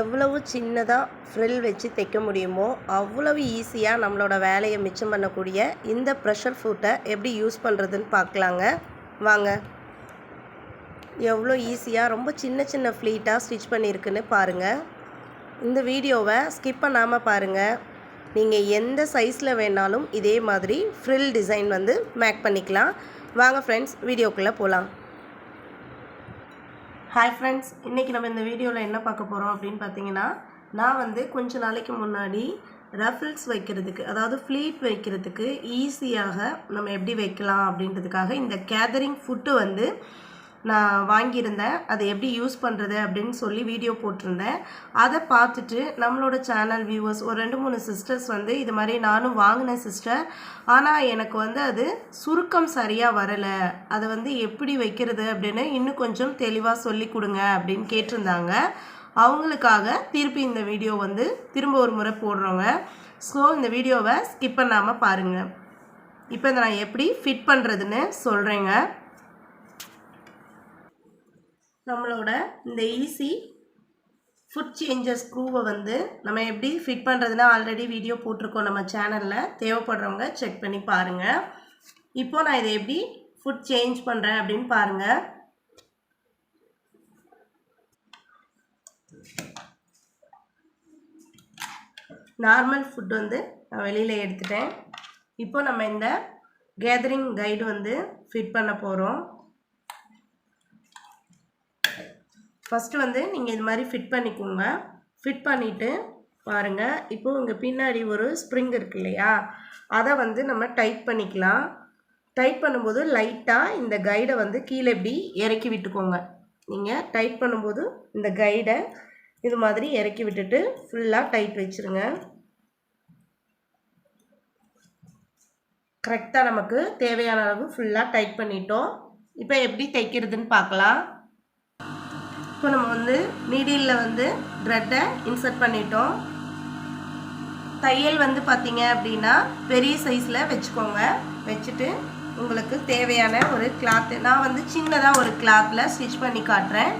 எவ்வளவு சின்னதாக ஃப்ரில் வச்சு தைக்க முடியுமோ அவ்வளவு ஈஸியாக நம்மளோட வேலையை மிச்சம் பண்ணக்கூடிய இந்த ப்ரெஷர் ஃபுட்டை எப்படி யூஸ் பண்ணுறதுன்னு பார்க்கலாங்க. வாங்க. எவ்வளோ ஈஸியாக ரொம்ப சின்ன சின்ன ஃப்ளீட்டாக ஸ்டிச் பண்ணியிருக்குன்னு பாருங்கள் இந்த வீடியோவை ஸ்கிப் பண்ணாமல் பாருங்கள் நீங்கள் எந்த சைஸில் வேணாலும் இதே மாதிரி ஃப்ரில் டிசைன் வந்து மேக் பண்ணிக்கலாம். வாங்க ஃப்ரெண்ட்ஸ் வீடியோக்குள்ளே போகலாம் ஹாய் ஃப்ரெண்ட்ஸ் இன்றைக்கி நம்ம இந்த வீடியோவில் என்ன பார்க்க போகிறோம் அப்படின்னு பார்த்தீங்கன்னா நான் வந்து கொஞ்ச நாளைக்கு முன்னாடி ரஃபிள்ஸ் வைக்கிறதுக்கு அதாவது ஃப்ளீட் வைக்கிறதுக்கு ஈஸியாக நம்ம எப்படி வைக்கலாம் அப்படின்றதுக்காக இந்த கேதரிங் ஃபுட்டு வந்து நான் வாங்கியிருந்தேன். அதை எப்படி யூஸ் பண்ணுறது அப்படின்னு சொல்லி வீடியோ போட்டிருந்தேன். அதை பார்த்துட்டு நம்மளோட சேனல் வியூவர்ஸ் ஒரு ரெண்டு மூணு சிஸ்டர்ஸ் வந்து இது மாதிரி நானும் வாங்கினேன் சிஸ்டர் ஆனால் எனக்கு வந்து அது சுருக்கம் சரியாக வரலை. அதை வந்து எப்படி வைக்கிறது அப்படின்னு இன்னும் கொஞ்சம் தெளிவாக சொல்லி கொடுங்க அப்படின்னு கேட்டிருந்தாங்க. அவங்களுக்காக திருப்பி இந்த வீடியோ வந்து திரும்ப ஒரு முறை போடுறோங்க. ஸோ இந்த வீடியோவை ஸ்கிப் பண்ணாமல் பாருங்கள் இப்போ இதை நான் எப்படி ஃபிட் பண்ணுறதுன்னு சொல்கிறேங்க நம்மளோட இந்த ஈஸி ஃபுட் சேஞ்சர் ஸ்க்ரூவை வந்து நம்ம எப்படி ஃபிட் பண்ணுறதுனா ஆல்ரெடி வீடியோ போட்டிருக்கோம் நம்ம சேனலில் தேவைப்படுறவங்க செக் பண்ணி பாருங்கள் இப்போ நான் இதை எப்படி ஃபுட் சேஞ்ச் பண்ணுறேன் அப்படின்னு பாருங்கள் நார்மல் ஃபுட் வந்து நான் வெளியில் எடுத்துட்டேன். இப்போ நம்ம இந்த கேதரிங் கைடு வந்து ஃபிட் பண்ண போகிறோம் ஃபஸ்ட்டு வந்து நீங்கள் இது மாதிரி ஃபிட் பண்ணிக்கோங்க. ஃபிட் பண்ணிவிட்டு பாருங்கள் இப்போது இங்கே பின்னாடி ஒரு ஸ்ப்ரிங் இருக்கு இல்லையா? அதை வந்து நம்ம டைட் பண்ணிக்கலாம். டைட் பண்ணும்போது லைட்டாக இந்த கைடை வந்து கீழே இப்படி இறக்கி விட்டுக்கோங்க. நீங்கள் டைட் பண்ணும்போது இந்த கைடை இது மாதிரி இறக்கி விட்டுட்டு ஃபுல்லாக டைட் வச்சுருங்க. கரெக்டாக நமக்கு தேவையான அளவு ஃபுல்லாக டைட் பண்ணிட்டோம். இப்போ எப்படி தைக்கிறதுன்னு பார்க்கலாம். இப்போ நம்ம வந்து நீடிலில் வந்து த்ரெட்டை இன்சர்ட் பண்ணிட்டோம். தையல் வந்து பார்த்தீங்க அப்படின்னா பெரிய சைஸில் வச்சுக்கோங்க. வச்சுட்டு உங்களுக்கு தேவையான ஒரு கிளாத்து நான் வந்து சின்னதாக ஒரு கிளாத்தில் ஸ்டிச் பண்ணி காட்டுறேன்.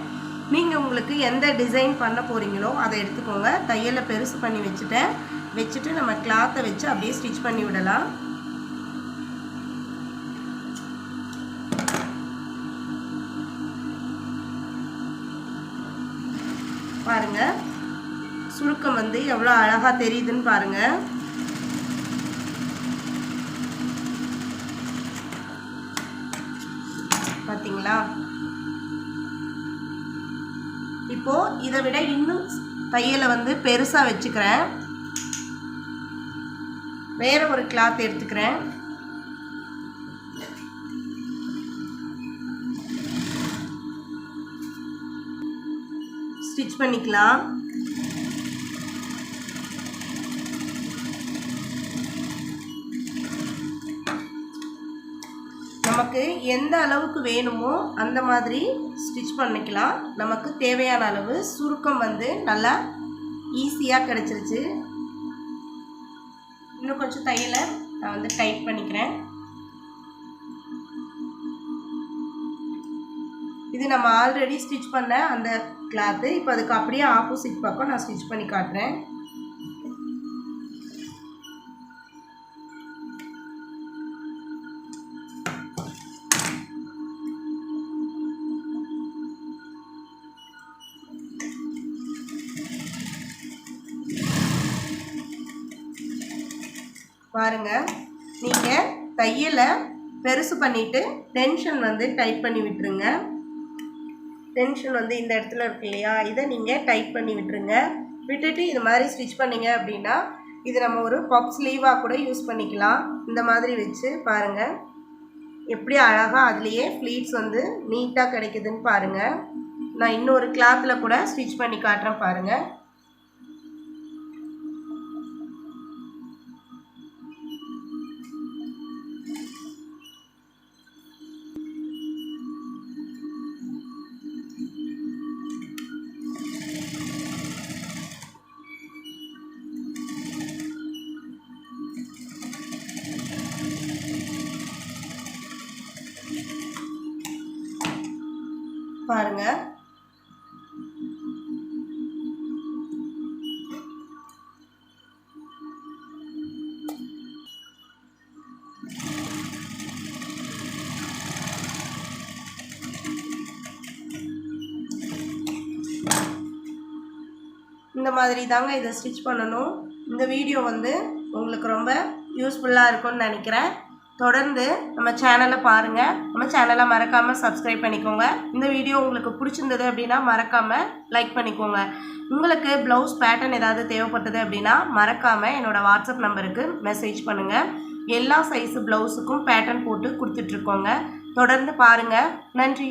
நீங்கள் உங்களுக்கு எந்த டிசைன் பண்ண போகிறீங்களோ அதை எடுத்துக்கோங்க. தையலை பெருசு பண்ணி வச்சுட்டேன். வச்சுட்டு நம்ம கிளாத்தை வச்சு அப்படியே ஸ்டிச் பண்ணி விடலாம். பாருங்கள் சுருக்கம் வந்து எவ்வளோ அழகாக தெரியுதுன்னு பாருங்கள் பார்த்தீங்களா இப்போ இதை விட இன்னும் தையலை வந்து பெருசாக வச்சுக்கிறேன். வேறு ஒரு கிளாத் எடுத்துக்கிறேன். ஸ்டிச் பண்ணிக்கலாம். நமக்கு எந்த அளவுக்கு வேணுமோ அந்த மாதிரி ஸ்டிச் பண்ணிக்கலாம். நமக்கு தேவையான அளவு சுருக்கம் வந்து நல்லா ஈஸியாக கிடச்சிருச்சு. இன்னும் கொஞ்சம் தையலை நான் வந்து டைட் பண்ணிக்கிறேன். இது நம்ம ஆல்ரெடி ஸ்டிச் பண்ண அந்த கிளாத்து இப்போ அதுக்கு அப்படியே ஆப்போசிட் பக்கம் நான் ஸ்டிச் பண்ணி காட்டுறேன். பாருங்க நீங்கள் தையலை பெருசு பண்ணிவிட்டு டென்ஷன் வந்து டைட் பண்ணி விட்டுருங்க. டென்ஷன் வந்து இந்த இடத்துல இருக்கு இல்லையா? இதை நீங்கள் டைட் பண்ணி விட்டுருங்க. விட்டுட்டு இது மாதிரி ஸ்டிச் பண்ணிங்க அப்படின்னா இது நம்ம ஒரு பப் ஸ்லீவாக கூட யூஸ் பண்ணிக்கலாம். இந்த மாதிரி வச்சு பாருங்கள் எப்படி அழகாக அதுலேயே ஃப்ளீட்ஸ் வந்து நீட்டாக கிடைக்குதுன்னு பாருங்கள் நான் இன்னொரு கிளாத்தில் கூட ஸ்டிச் பண்ணி காட்டுறேன் பாருங்கள் பாருங்கள் இந்த மாதிரி தாங்க இதை ஸ்டிச் பண்ணணும். இந்த வீடியோ வந்து உங்களுக்கு ரொம்ப யூஸ்ஃபுல்லாக இருக்கும்னு நினைக்கிறேன். தொடர்ந்து நம்ம சேனலை பாருங்கள் நம்ம சேனலை மறக்காமல் சப்ஸ்கிரைப் பண்ணிக்கோங்க. இந்த வீடியோ உங்களுக்கு பிடிச்சிருந்தது அப்படின்னா மறக்காமல் லைக் பண்ணிக்கோங்க. உங்களுக்கு ப்ளவுஸ் பேட்டர்ன் ஏதாவது தேவைப்பட்டது அப்படின்னா மறக்காமல் என்னோடய வாட்ஸ்அப் நம்பருக்கு மெசேஜ் பண்ணுங்கள் எல்லா சைஸு ப்ளவுஸுக்கும் பேட்டர்ன் போட்டு கொடுத்துட்ருக்கோங்க தொடர்ந்து பாருங்கள் நன்றி.